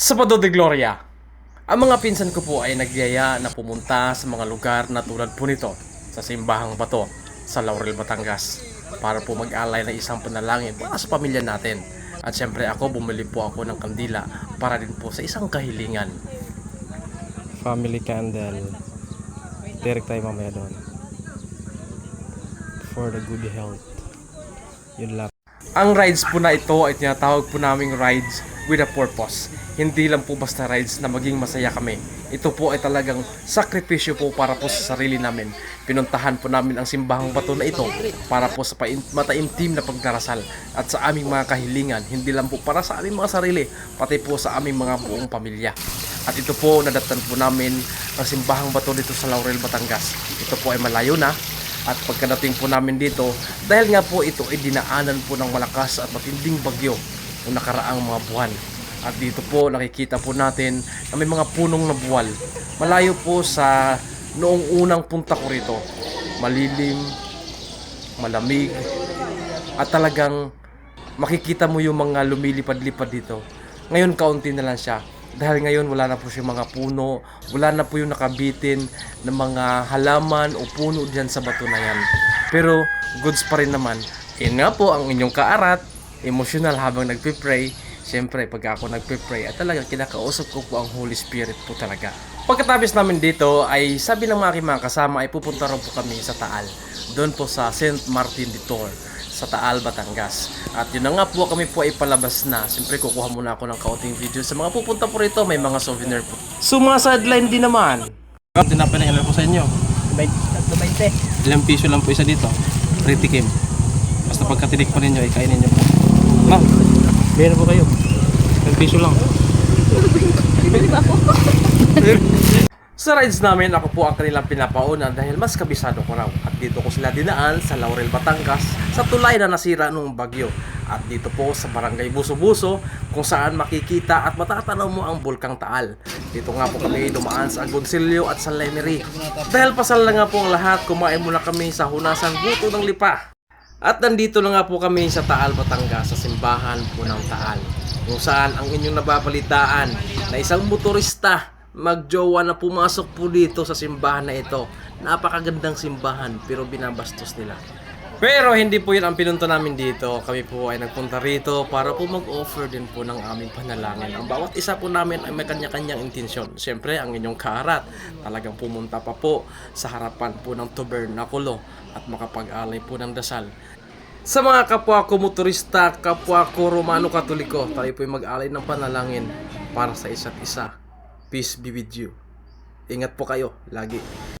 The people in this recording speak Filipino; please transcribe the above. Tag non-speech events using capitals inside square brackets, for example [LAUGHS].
Sabado de Gloria. Ang mga pinsan ko po ay nagyaya na pumunta sa mga lugar na tulad po nito sa Simbahang Bato sa Laurel, Batangas para po mag-alay ng isang panalangin para sa pamilya natin. At syempre ako bumili po ako ng kandila para din po sa isang kahilingan. family candle. Direct tayo mamaya doon. For the good health. Yun lang. Ang rides po na ito ay tinatawag po naming rides with a purpose. Hindi lang po basta rides na maging masaya kami. Ito po ay talagang sakripisyo po para po sa sarili namin. Pinuntahan po namin ang simbahang bato na ito para po sa mataimtim na pagdarasal at sa aming mga kahilingan. Hindi lang po para sa aming mga sarili, pati po sa aming mga buong pamilya. At ito po, nadatan po namin ang simbahang bato dito sa Laurel, Batangas. Ito po ay malayo na at pagkadating po namin dito, dahil nga po ito ay dinaanan po ng malakas at matinding bagyo noong nakaraang mga buwan. At dito po nakikita po natin na may mga punong na buwal. Malayo po sa noong unang punta ko rito. Malilim, malamig, at talagang makikita mo yung mga lumilipad-lipad dito. Ngayon kaunti na lang siya. Dahil ngayon wala na po siyang mga puno, wala na po yung nakabitin ng mga halaman o puno dyan sa bato na yan. Pero goods pa rin naman. Yan nga po ang inyong kaarat, emotional habang nagpe-pray. Siyempre, pag ako nagpe-pray, at talagang kinakausap ko po ang Holy Spirit po talaga. Pagkatapos namin dito, ay sabi ng mga aking mga kasama, ay pupunta rin po kami sa Taal. Doon po sa St. Martin de Tor sa Taal, Batangas. At yun na nga po kami po ay palabas na. Siyempre kukuha muna ako ng kaunting video. Sa mga pupunta po rito, may mga souvenir po. Sumasadline din naman. Tinapay na ilan po sa inyo. 20. Ilang piso lang po isa dito. Pretty Kim. Basta pagkatinik pa ninyo, ikainin nyo po. Ma'am, meron po kayo. Ilang piso lang. [LAUGHS] Sa rides namin, ako po ang kanilang pinapauna dahil mas kabisado ko raw. At dito ko sila dinaan sa Laurel, Batangas sa tulay na nasira nung bagyo. At dito po sa Barangay Buso-Buso kung saan makikita at matatanaw mo ang Bulkang Taal. Dito nga po kami dumaan sa Agoncillo at sa Lemery. Dahil pasal na nga po ang lahat, kumain muna kami sa Hunasan Buto ng Lipa. At nandito na nga po kami sa Taal, Batangas, sa simbahan po ng Taal. Kung saan ang inyong nababalitaan na isang motorista magjowa na pumasok po dito sa simbahan na ito. Napakagandang simbahan pero binabastos nila. Pero hindi po yun ang pinunta namin dito. Kami po ay nagpunta rito para po mag-offer din po ng aming panalangin. Ang bawat isa po namin ay may kanya-kanyang intensyon. Siyempre, ang inyong kaharat. Talagang pumunta pa po sa harapan po ng tabernakulo at makapag-alay po ng dasal. Sa mga kapwa ko motorista, kapwa ko Romano Katoliko, tayo po ay mag-alay ng panalangin para sa isa't isa. Peace be with you. Ingat po kayo lagi.